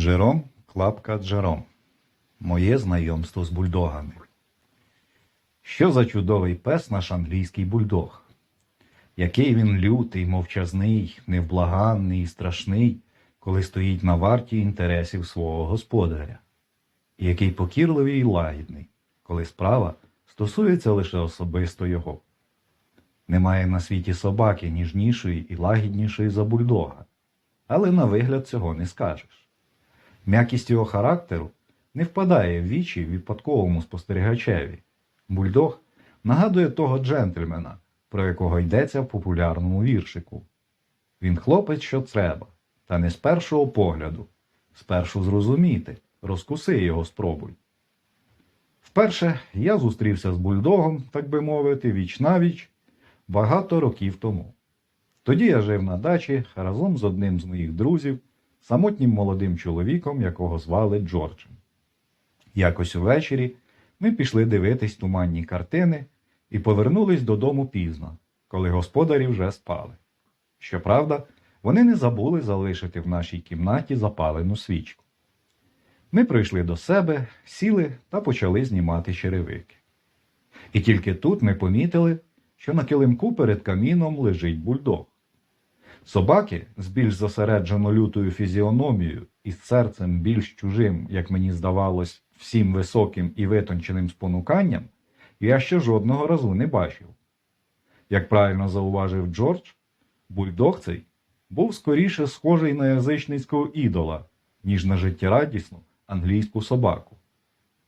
Джером Клапка Джером. Моє знайомство з бульдогами. Що за чудовий пес наш англійський бульдог? Який він лютий, мовчазний, невблаганний і страшний, коли стоїть на варті інтересів свого господаря. І який покірливий і лагідний, коли справа стосується лише особисто його. Немає на світі собаки ніжнішої і лагіднішої за бульдога, але на вигляд цього не скажеш. М'якість його характеру не впадає в вічі випадковому спостерігачеві. Бульдог нагадує того джентльмена, про якого йдеться в популярному віршику. Він хлопець, що треба, та не з першого погляду, спершу зрозуміти, розкуси його спробуй. Вперше я зустрівся з бульдогом, так би мовити, віч навіч багато років тому. Тоді я жив на дачі разом з одним з моїх друзів, самотнім молодим чоловіком, якого звали Джорджем. Якось увечері ми пішли дивитись туманні картини і повернулись додому пізно, коли господарі вже спали. Щоправда, вони не забули залишити в нашій кімнаті запалену свічку. Ми прийшли до себе, сіли та почали знімати черевики. І тільки тут ми помітили, що на килимку перед каміном лежить бульдог. Собаки з більш зосереджено лютою фізіономією і з серцем більш чужим, як мені здавалось, всім високим і витонченим спонуканням, я ще жодного разу не бачив. Як правильно зауважив Джордж, бульдог цей був скоріше схожий на язичницького ідола, ніж на життєрадісну англійську собаку.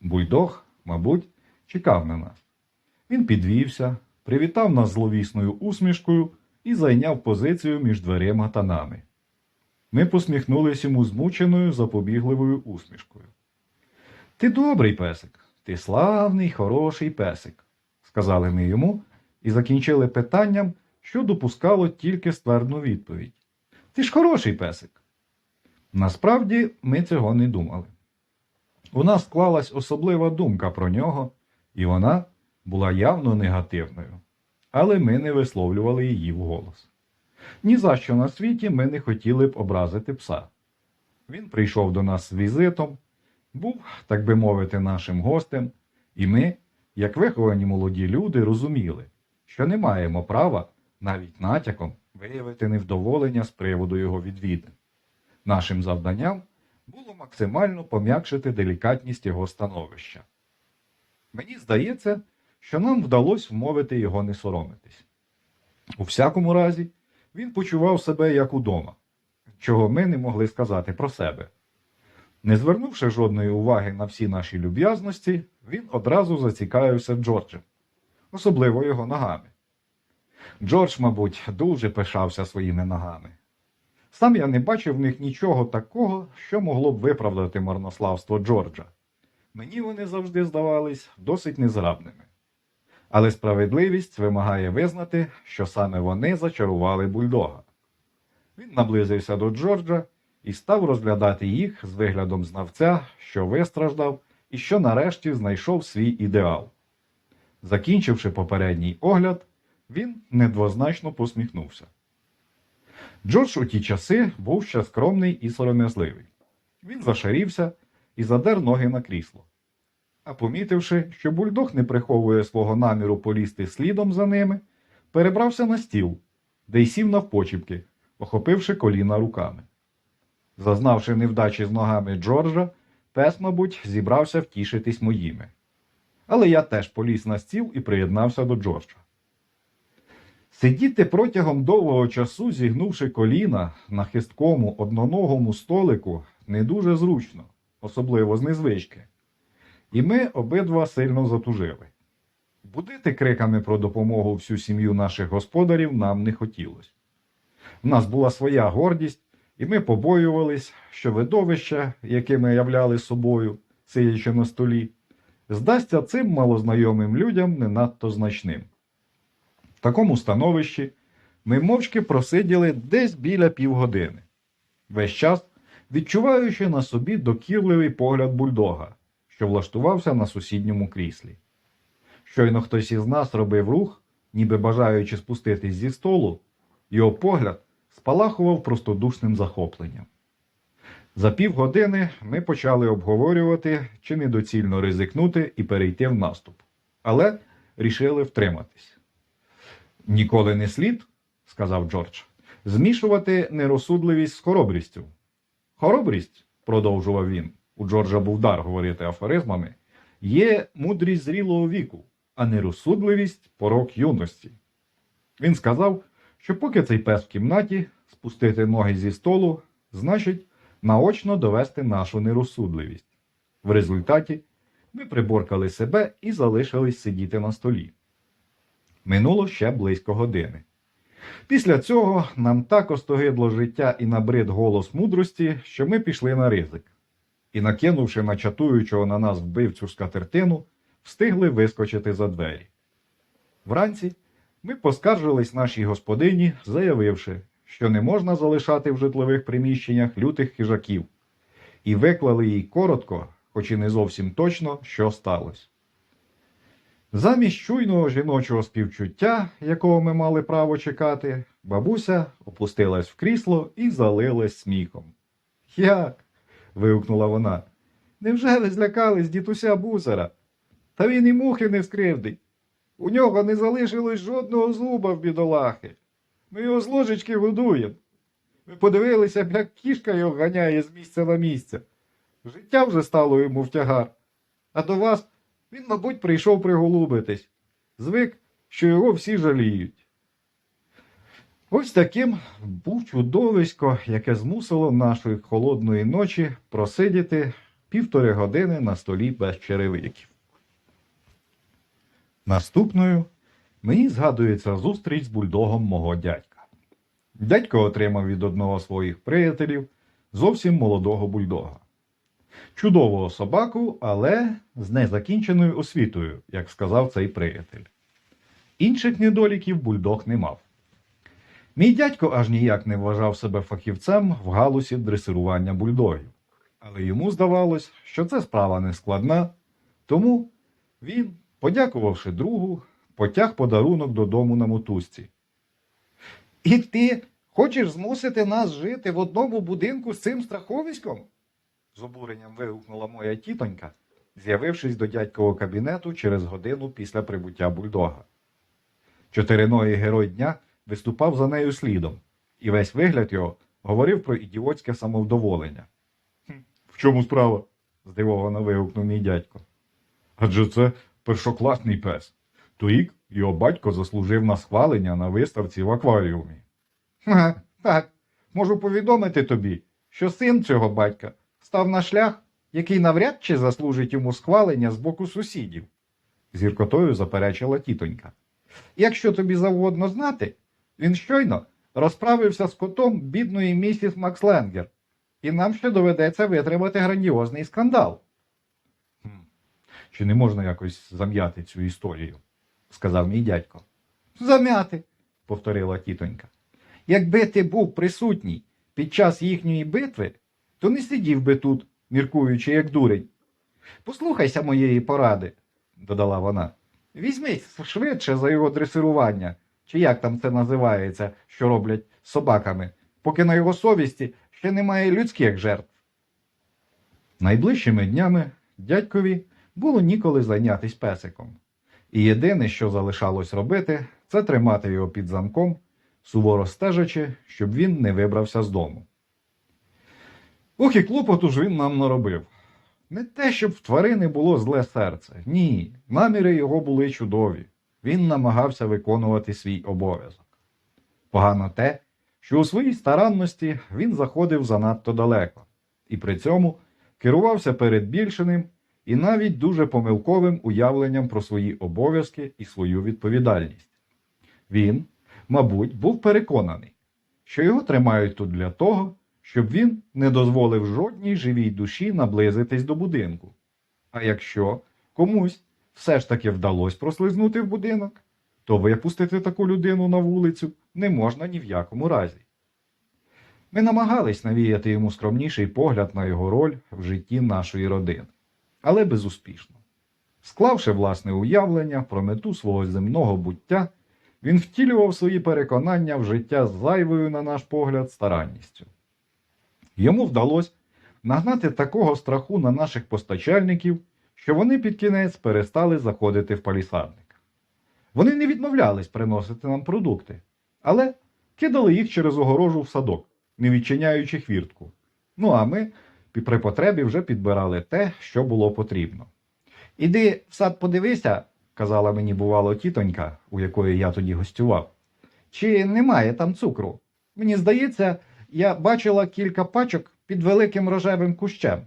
Бульдог, мабуть, чекав на нас. Він підвівся, привітав нас зловісною усмішкою і зайняв позицію між дверима та нами. Ми посміхнулись йому змученою запобігливою усмішкою. Ти добрий песик, ти славний, хороший песик, сказали ми йому і закінчили питанням, що допускало тільки ствердну відповідь. Ти ж хороший песик. Насправді ми цього не думали. У нас склалась особлива думка про нього, і вона була явно негативною, але ми не висловлювали її вголос. Ні за що на світі ми не хотіли б образити пса. Він прийшов до нас з візитом, був, так би мовити, нашим гостем, і ми, як виховані молоді люди, розуміли, що не маємо права навіть натяком виявити невдоволення з приводу його відвідин. Нашим завданням було максимально пом'якшити делікатність його становища. Мені здається, що нам вдалося вмовити його не соромитись. У всякому разі, він почував себе як удома, чого ми не могли сказати про себе. Не звернувши жодної уваги на всі наші люб'язності, він одразу зацікавився Джорджем, особливо його ногами. Джордж, мабуть, дуже пишався своїми ногами. Сам я не бачив в них нічого такого, що могло б виправдати марнославство Джорджа. Мені вони завжди здавались досить незграбними. Але справедливість вимагає визнати, що саме вони зачарували бульдога. Він наблизився до Джорджа і став розглядати їх з виглядом знавця, що вистраждав і що нарешті знайшов свій ідеал. Закінчивши попередній огляд, він недвозначно посміхнувся. Джордж у ті часи був ще скромний і сором'язливий. Він зашарівся і задер ноги на крісло. А помітивши, що бульдог не приховує свого наміру полізти слідом за ними, перебрався на стіл, де й сів навпочіпки, охопивши коліна руками. Зазнавши невдачі з ногами Джорджа, пес, мабуть, зібрався втішитись моїми. Але я теж поліз на стіл і приєднався до Джорджа. Сидіти протягом довгого часу, зігнувши коліна на хисткому одноногому столику, не дуже зручно, особливо з незвички. І ми обидва сильно затужили. Будити криками про допомогу всю сім'ю наших господарів нам не хотілося. В нас була своя гордість, і ми побоювались, що видовище, яке ми являли собою, сидячи на столі, здасться цим малознайомим людям не надто значним. В такому становищі ми мовчки просиділи десь біля півгодини, весь час відчуваючи на собі докірливий погляд бульдога, що влаштувався на сусідньому кріслі. Щойно хтось із нас робив рух, ніби бажаючи спуститись зі столу, його погляд спалахував простодушним захопленням. За півгодини ми почали обговорювати, чи недоцільно ризикнути і перейти в наступ. Але рішили втриматись. Ніколи не слід, сказав Джордж, змішувати нерозсудливість з хоробрістю. Хоробрість, продовжував він, у Джорджа був дар говорити афоризмами, є мудрість зрілого віку, а нерозсудливість порок юності. Він сказав, що поки цей пес в кімнаті спустити ноги зі столу, значить наочно довести нашу нерозсудливість. В результаті ми приборкали себе і залишились сидіти на столі. Минуло ще близько години. Після цього нам так остогидло життя і набрид голос мудрості, що ми пішли на ризик. І, накинувши на чатуючого на нас вбивцю скатертину, встигли вискочити за двері. Вранці ми поскаржились нашій господині, заявивши, що не можна залишати в житлових приміщеннях лютих хижаків, і виклали їй коротко, хоч і не зовсім точно, що сталося. Замість чуйного жіночого співчуття, якого ми мали право чекати, бабуся опустилась в крісло і залилась сміхом. Як? Вигукнула вона. Невже ви злякались дідуся бусера? Та він і мухи не скривдить. У нього не залишилось жодного зуба в бідолахи. Ми його з ложечки годуємо. Ми подивилися, як кішка його ганяє з місця на місце. Життя вже стало йому в тягар. А до вас він, мабуть, прийшов приголубитись. Звик, що його всі жаліють. Ось таким був чудовисько, яке змусило нашої холодної ночі просидіти півтори години на столі без черевиків. Наступною мені згадується зустріч з бульдогом мого дядька. Дядько отримав від одного з своїх приятелів зовсім молодого бульдога. Чудового собаку, але з незакінченою освітою, як сказав цей приятель. Інших недоліків бульдог не мав. Мій дядько аж ніяк не вважав себе фахівцем в галузі дресирування бульдогів, але йому здавалось, що це справа не складна, тому він, подякувавши другу, потяг подарунок додому на мотузці. І ти хочеш змусити нас жити в одному будинку з цим страховиськом? з обуренням вигукнула моя тітонька, з'явившись до дядькового кабінету через годину після прибуття бульдога. Чотириногий герой дня виступав за нею слідом, і весь вигляд його говорив про ідіотське самовдоволення. В чому справа? здивовано вигукнув мій дядько. Адже це першокласний пес. Торік його батько заслужив на схвалення на виставці в акваріумі. Ха, так, можу повідомити тобі, що син цього батька став на шлях, який навряд чи заслужить йому схвалення з боку сусідів, з гіркотою заперечила тітонька. Якщо тобі завгодно знати, він щойно розправився з котом бідної місіс Максленгер, і нам ще доведеться витримати грандіозний скандал. Чи не можна якось зам'яти цю історію? сказав мій дядько. Зам'яти, повторила тітонька. Якби ти був присутній під час їхньої битви, то не сидів би тут, міркуючи, як дурень. Послухайся моєї поради, додала вона. Візьмись швидше за його дресирування, чи як там це називається, що роблять собаками, поки на його совісті ще немає людських жертв. Найближчими днями дядькові було ніколи зайнятись песиком. І єдине, що залишалось робити, це тримати його під замком, суворо стежачи, щоб він не вибрався з дому. Ох і клопоту ж він нам наробив. Не те, щоб в тварини було зле серце. Ні, наміри його були чудові. Він намагався виконувати свій обов'язок. Погано те, що у своїй старанності він заходив занадто далеко, і при цьому керувався передбільшеним і навіть дуже помилковим уявленням про свої обов'язки і свою відповідальність. Він, мабуть, був переконаний, що його тримають тут для того, щоб він не дозволив жодній живій душі наблизитись до будинку. А якщо комусь все ж таки вдалося прослизнути в будинок, то випустити таку людину на вулицю не можна ні в якому разі. Ми намагались навіяти йому скромніший погляд на його роль в житті нашої родини, але безуспішно. Склавши власне уявлення про мету свого земного буття, він втілював свої переконання в життя з зайвою, на наш погляд, старанністю. Йому вдалося нагнати такого страху на наших постачальників, що вони під кінець перестали заходити в палісадник. Вони не відмовлялись приносити нам продукти, але кидали їх через огорожу в садок, не відчиняючи хвіртку. Ну а ми при потребі вже підбирали те, що було потрібно. Іди в сад подивися, казала мені бувало тітонька, у якої я тоді гостював. Чи немає там цукру? Мені здається, я бачила кілька пачок під великим рожевим кущем.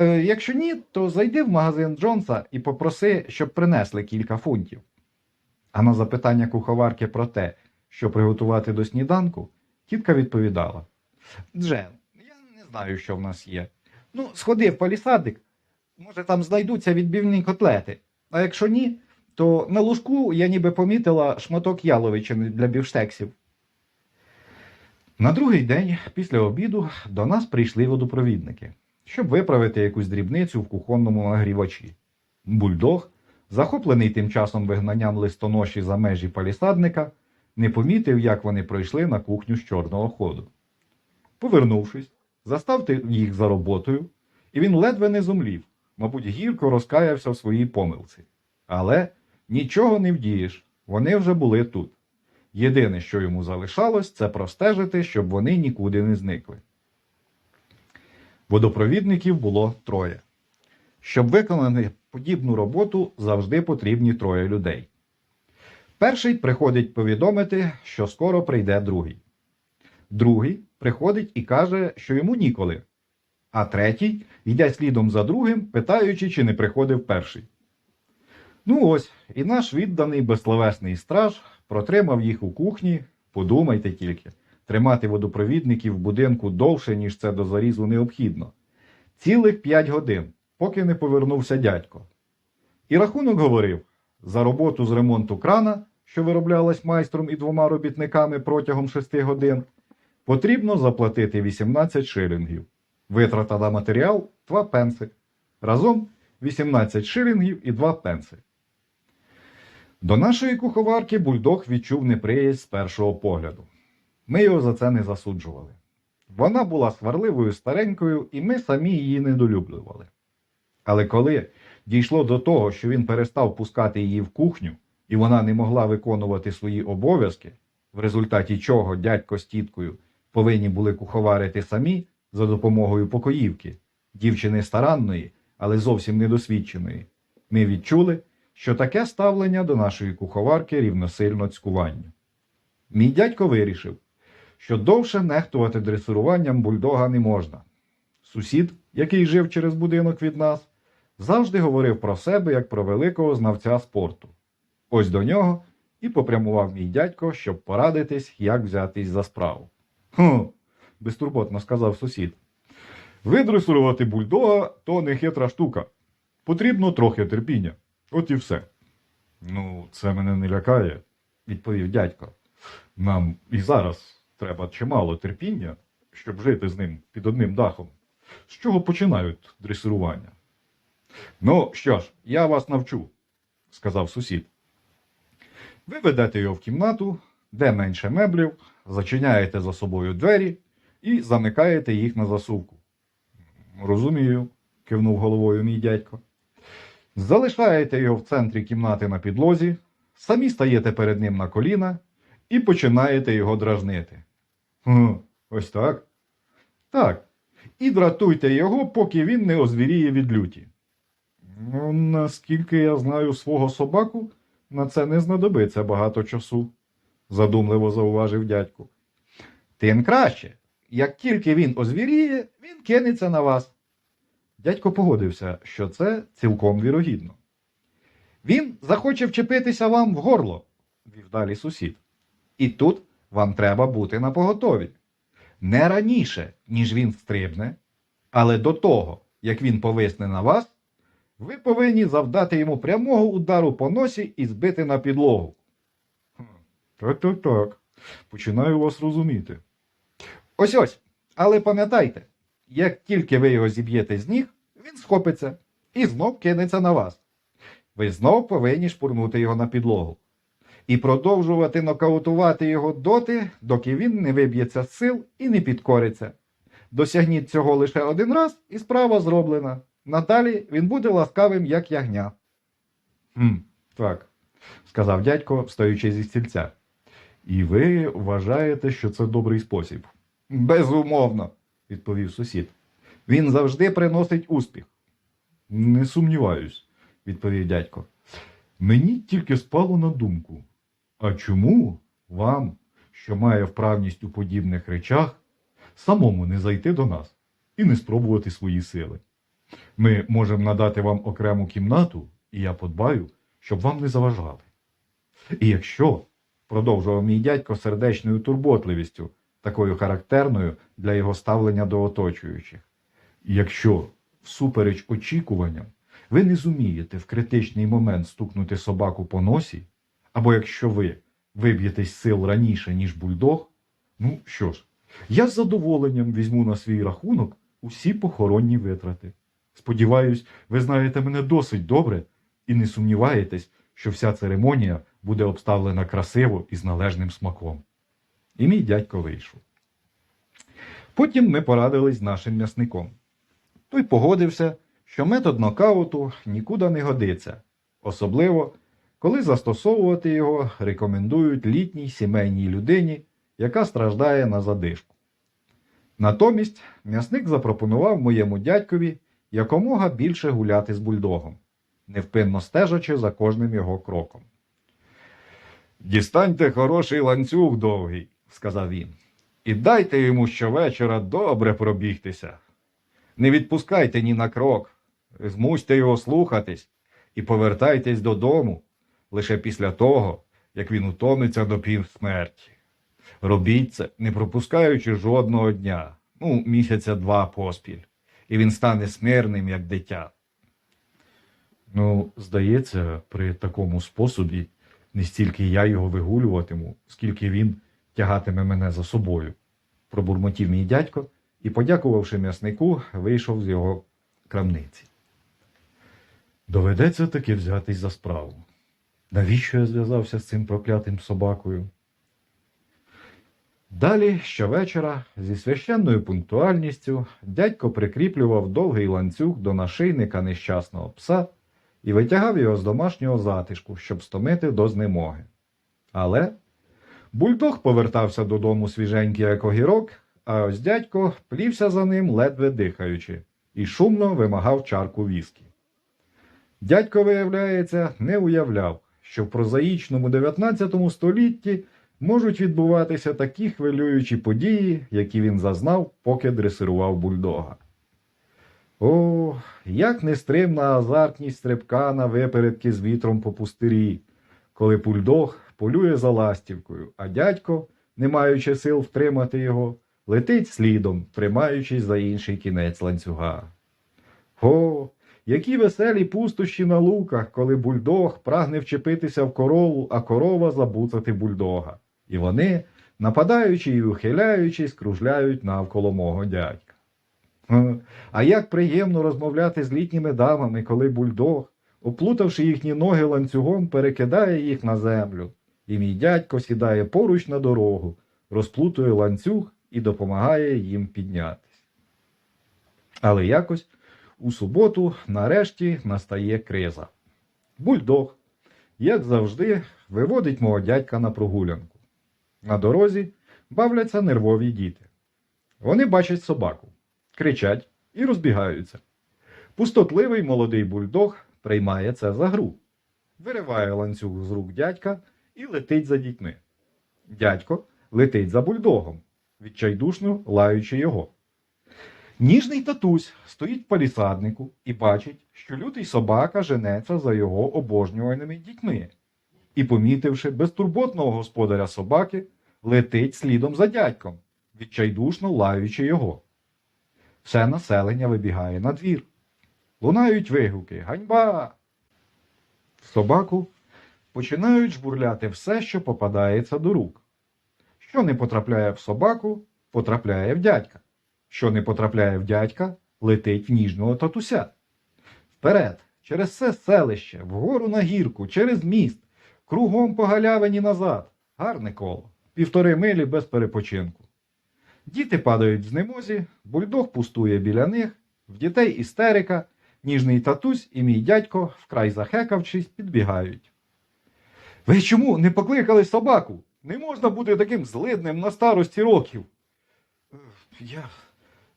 Е, якщо ні, то зайди в магазин Джонса і попроси, щоб принесли кілька фунтів. А на запитання куховарки про те, що приготувати до сніданку, тітка відповідала: Джен, я не знаю, що в нас є. Ну, сходи в палісадик, може там знайдуться відбивні котлети. А якщо ні, то на лужку я ніби помітила шматок яловичини для бівштексів. На другий день після обіду до нас прийшли водопровідники, щоб виправити якусь дрібницю в кухонному нагрівачі. Бульдог, захоплений тим часом вигнанням листоноші за межі палісадника, не помітив, як вони пройшли на кухню з чорного ходу. Повернувшись, заставте їх за роботою, і він ледве не зумлів, мабуть, гірко розкаявся в своїй помилці. Але нічого не вдієш, вони вже були тут. Єдине, що йому залишалось, це простежити, щоб вони нікуди не зникли. Водопровідників було троє. Щоб виконати подібну роботу, завжди потрібні троє людей. Перший приходить повідомити, що скоро прийде другий. Другий приходить і каже, що йому ніколи. А третій йде слідом за другим, питаючи, чи не приходив перший. Ну ось, і наш відданий безсловесний страж протримав їх у кухні, подумайте тільки, тримати водопровідників в будинку довше, ніж це до зарізу необхідно. Цілих п'ять годин, поки не повернувся дядько. І рахунок говорив: за роботу з ремонту крана, що вироблялась майстром і двома робітниками протягом шести годин, потрібно заплатити 18 шилінгів. Витрата на матеріал 2 пенси. Разом 18 шилінгів і 2 пенси. До нашої куховарки бульдог відчув неприязнь з першого погляду. Ми його за це не засуджували. Вона була сварливою старенькою, і ми самі її недолюблювали. Але коли дійшло до того, що він перестав пускати її в кухню, і вона не могла виконувати свої обов'язки, в результаті чого дядько з тіткою повинні були куховарити самі за допомогою покоївки, дівчини старанної, але зовсім недосвідченої, ми відчули, що таке ставлення до нашої куховарки рівносильно цькуванню. Мій дядько вирішив, що довше нехтувати дресируванням бульдога не можна. Сусід, який жив через будинок від нас, завжди говорив про себе як про великого знавця спорту. Ось до нього і попрямував мій дядько, щоб порадитись, як взятись за справу. Хм, безтурботно сказав сусід. Видресирувати бульдога то не хитра штука. Потрібно трохи терпіння. От і все. Ну, це мене не лякає, відповів дядько. Нам і зараз треба чимало терпіння, щоб жити з ним під одним дахом. З чого починають дресирування? Ну, що ж, я вас навчу, сказав сусід. Ви ведете його в кімнату, де менше меблів, зачиняєте за собою двері і замикаєте їх на засувку. Розумію, кивнув головою мій дядько. Залишаєте його в центрі кімнати на підлозі, самі стаєте перед ним на коліна і починаєте його дражнити. «Хм, ось так? Так. І дратуйте його, поки він не озвіріє від люті. Ну, наскільки я знаю свого собаку, на це не знадобиться багато часу, задумливо зауважив дядько. Тим краще. Як тільки він озвіріє, він кинеться на вас. Дядько погодився, що це цілком вірогідно. Він захоче вчепитися вам в горло, вів далі сусід. І тут вам треба бути напоготові. Не раніше, ніж він стрибне, але до того, як він повисне на вас, ви повинні завдати йому прямого удару по носі і збити на підлогу. Так, так, так. Починаю вас розуміти. Ось ось. Але пам'ятайте, як тільки ви його зіб'єте з ніг, він схопиться і знов кинеться на вас. Ви знов повинні шпурнути його на підлогу. І продовжувати нокаутувати його доти, доки він не виб'ється з сил і не підкориться. Досягніть цього лише один раз, і справа зроблена. Надалі він буде ласкавим, як ягня. Хм, так, сказав дядько, встаючи зі стільця. І ви вважаєте, що це добрий спосіб? Безумовно, відповів сусід. Він завжди приносить успіх. Не сумніваюсь, відповів дядько. Мені тільки спало на думку. А чому вам, що має вправність у подібних речах, самому не зайти до нас і не спробувати свої сили? Ми можемо надати вам окрему кімнату, і я подбаю, щоб вам не заважали. І якщо, продовжував мій дядько сердечною турботливістю, такою характерною для його ставлення до оточуючих, якщо, всупереч очікуванням, ви не зумієте в критичний момент стукнути собаку по носі, або якщо ви виб'єтесь сил раніше, ніж бульдог, ну що ж, я з задоволенням візьму на свій рахунок усі похоронні витрати. Сподіваюсь, ви знаєте мене досить добре і не сумніваєтесь, що вся церемонія буде обставлена красиво і з належним смаком. І мій дядько вийшов. Потім ми порадились з нашим м'ясником. Той погодився, що метод нокауту нікуди не годиться, особливо, коли застосовувати його рекомендують літній сімейній людині, яка страждає на задишку. Натомість м'ясник запропонував моєму дядькові якомога більше гуляти з бульдогом, невпинно стежачи за кожним його кроком. Дістаньте хороший ланцюг довгий, сказав він, і дайте йому щовечора добре пробігтися. Не відпускайте ні на крок, змусьте його слухатись і повертайтесь додому лише після того, як він утомиться до півсмерті. Робіть це, не пропускаючи жодного дня, ну, місяця два поспіль, і він стане смирним, як дитя. Ну, здається, при такому способі не стільки я його вигулюватиму, скільки він тягатиме мене за собою, пробурмотів мій дядько і, подякувавши м'яснику, вийшов з його крамниці. Доведеться таки взятись за справу. Навіщо я зв'язався з цим проклятим собакою? Далі, щовечора, зі священною пунктуальністю, дядько прикріплював довгий ланцюг до нашийника нещасного пса і витягав його з домашнього затишку, щоб стомити до знемоги. Але бульдог повертався додому свіженький як огірок, а ось дядько плівся за ним, ледве дихаючи, і шумно вимагав чарку віскі. Дядько, виявляється, не уявляв, що в прозаїчному 19 столітті можуть відбуватися такі хвилюючі події, які він зазнав, поки дресирував бульдога. О, як нестримна азартність стрибка на випередки з вітром по пустирі, коли бульдог полює за ластівкою, а дядько, не маючи сил втримати його, летить слідом, тримаючись за інший кінець ланцюга. О, які веселі пустощі на луках, коли бульдог прагне вчепитися в корову, а корова забуцати бульдога. І вони, нападаючи і ухиляючись, кружляють навколо мого дядька. А як приємно розмовляти з літніми дамами, коли бульдог, оплутавши їхні ноги ланцюгом, перекидає їх на землю, і мій дядько сідає поруч на дорогу, розплутує ланцюг і допомагає їм піднятись. Але якось у суботу нарешті настає криза. Бульдог, як завжди, виводить мого дядька на прогулянку. На дорозі бавляться нервові діти. Вони бачать собаку, кричать і розбігаються. Пустотливий молодий бульдог приймає це за гру, вириває ланцюг з рук дядька і летить за дітьми. Дядько летить за бульдогом, відчайдушно лаючи його. Ніжний татусь стоїть в палісаднику і бачить, що лютий собака женеться за його обожнюваними дітьми, і, помітивши безтурботного господаря собаки, летить слідом за дядьком, відчайдушно лаючи його. Все населення вибігає на двір. Лунають вигуки Ганьба! Собаку починають жбурляти все, що попадається до рук. Що не потрапляє в собаку, потрапляє в дядька. Що не потрапляє в дядька, летить в ніжного татуся. Вперед, через все селище, вгору на гірку, через міст, кругом по галявині назад. Гарне коло, півтори милі без перепочинку. Діти падають в знемозі, бульдог пустує біля них, в дітей істерика, ніжний татусь і мій дядько, вкрай захекавшись, підбігають. Ви чому не покликали собаку? Не можна бути таким злидним на старості років. «Е, Я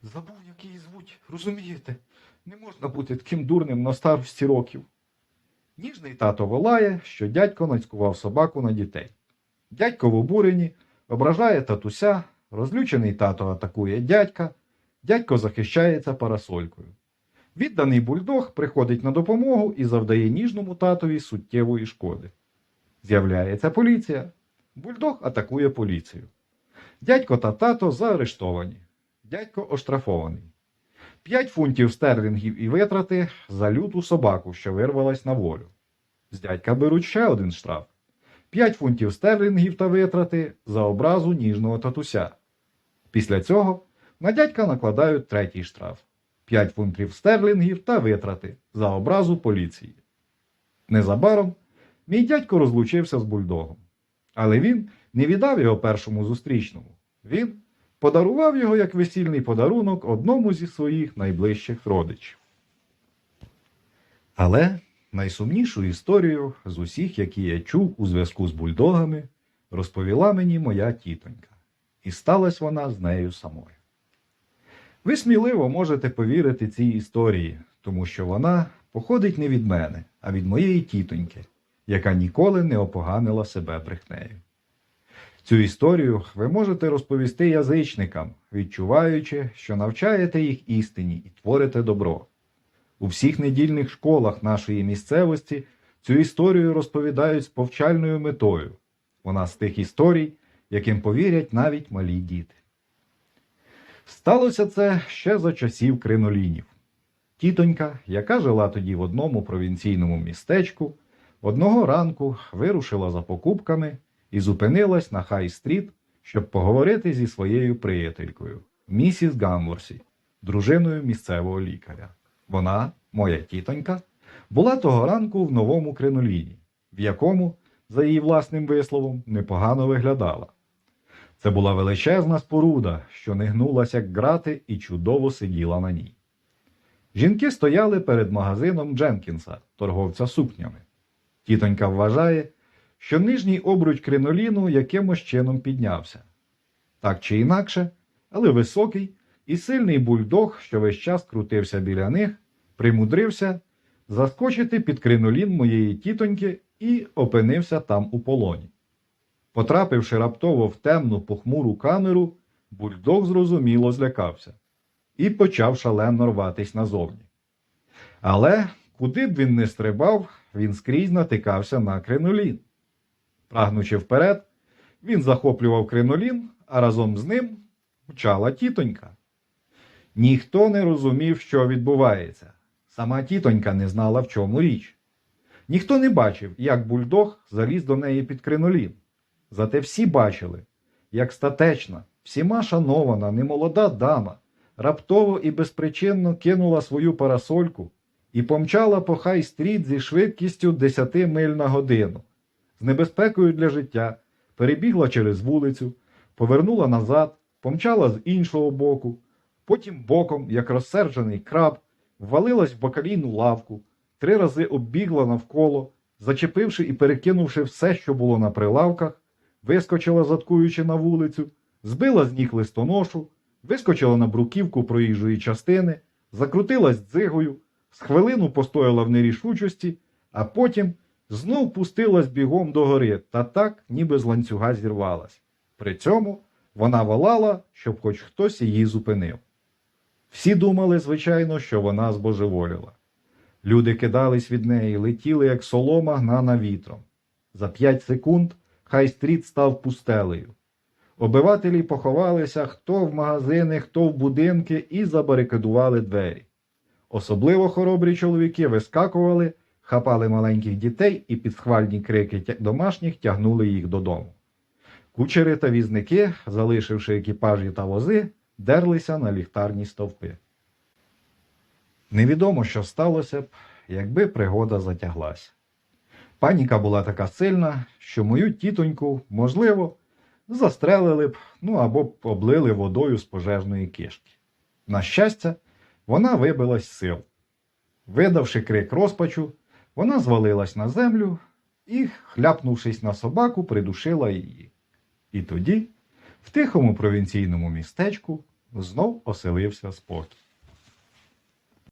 забув, як її звуть, розумієте? Не можна бути таким дурним на старості років. Ніжний тато волає, що дядько нацькував собаку на дітей. Дядько в обуренні, ображає татуся, розлючений тато атакує дядька, дядько захищається парасолькою. Відданий бульдог приходить на допомогу і завдає ніжному татові суттєвої шкоди. З'являється поліція. Бульдог атакує поліцію. Дядько та тато заарештовані. Дядько оштрафований. П'ять фунтів стерлінгів і витрати за люту собаку, що вирвалась на волю. З дядька беруть ще один штраф. 5 фунтів стерлінгів та витрати за образу ніжного татуся. Після цього на дядька накладають третій штраф 5 фунтів стерлінгів та витрати за образу поліції. Незабаром мій дядько розлучився з бульдогом. Але він не віддав його першому зустрічному. Він подарував його як весільний подарунок одному зі своїх найближчих родичів. Але найсумнішу історію з усіх, які я чув у зв'язку з бульдогами, розповіла мені моя тітонька. І сталася вона з нею самою. Ви сміливо можете повірити цій історії, тому що вона походить не від мене, а від моєї тітоньки, яка ніколи не опоганила себе брехнею. Цю історію ви можете розповісти язичникам, відчуваючи, що навчаєте їх істині і творите добро. У всіх недільних школах нашої місцевості цю історію розповідають з повчальною метою. Вона з тих історій, яким повірять навіть малі діти. Сталося це ще за часів кринолінів. Тітонька, яка жила тоді в одному провінційному містечку, одного ранку вирушила за покупками і зупинилась на Хай-стріт, щоб поговорити зі своєю приятелькою, місіс Гамворсі, дружиною місцевого лікаря. Вона, моя тітонька, була того ранку в новому криноліні, в якому, за її власним висловом, непогано виглядала. Це була величезна споруда, що не гнулася як грати і чудово сиділа на ній. Жінки стояли перед магазином Дженкінса, торговця сукнями. Тітонька вважає, що нижній обруч криноліну якимось чином піднявся. Так чи інакше, але високий і сильний бульдог, що весь час крутився біля них, примудрився заскочити під кринолін моєї тітоньки і опинився там у полоні. Потрапивши раптово в темну похмуру камеру, бульдог зрозуміло злякався і почав шалено рватись назовні. Але куди б він не стрибав, він скрізь натикався на кринолін. Прагнучи вперед, він захоплював кринолін, а разом з ним мчала тітонька. Ніхто не розумів, що відбувається. Сама тітонька не знала, в чому річ. Ніхто не бачив, як бульдог заліз до неї під кринолін. Зате всі бачили, як статечна, всіма шанована, немолода дама раптово і безпричинно кинула свою парасольку і помчала по хай-стріт зі швидкістю 10 миль на годину, небезпекою для життя, перебігла через вулицю, повернула назад, помчала з іншого боку, потім боком, як розсерджений краб, ввалилась в бакалійну лавку, три рази оббігла навколо, зачепивши і перекинувши все, що було на прилавках, вискочила, заткуючи на вулицю, збила з ніг листоношу, вискочила на бруківку проїжджої частини, закрутилась дзигою, з хвилину постояла в нерішучості, а потім знов пустилась бігом до гори та так, ніби з ланцюга зірвалась. При цьому вона волала, щоб хоч хтось її зупинив. Всі думали, звичайно, що вона збожеволіла. Люди кидались від неї, летіли, як солома, гнана вітром. За п'ять секунд хай-стріт став пустелею. Обивателі поховалися хто в магазини, хто в будинки і забарикадували двері. Особливо хоробрі чоловіки вискакували, хапали маленьких дітей і під схвальні крики домашніх тягнули їх додому. Кучери та візники, залишивши екіпажі та вози, дерлися на ліхтарні стовпи. Невідомо, що сталося б, якби пригода затяглася. Паніка була така сильна, що мою тітоньку, можливо, застрелили б, ну або б облили водою з пожежної кишки. На щастя, вона вибилась з сил. Видавши крик розпачу, вона звалилась на землю і, хляпнувшись на собаку, придушила її. І тоді, в тихому провінційному містечку, знов оселився спокій.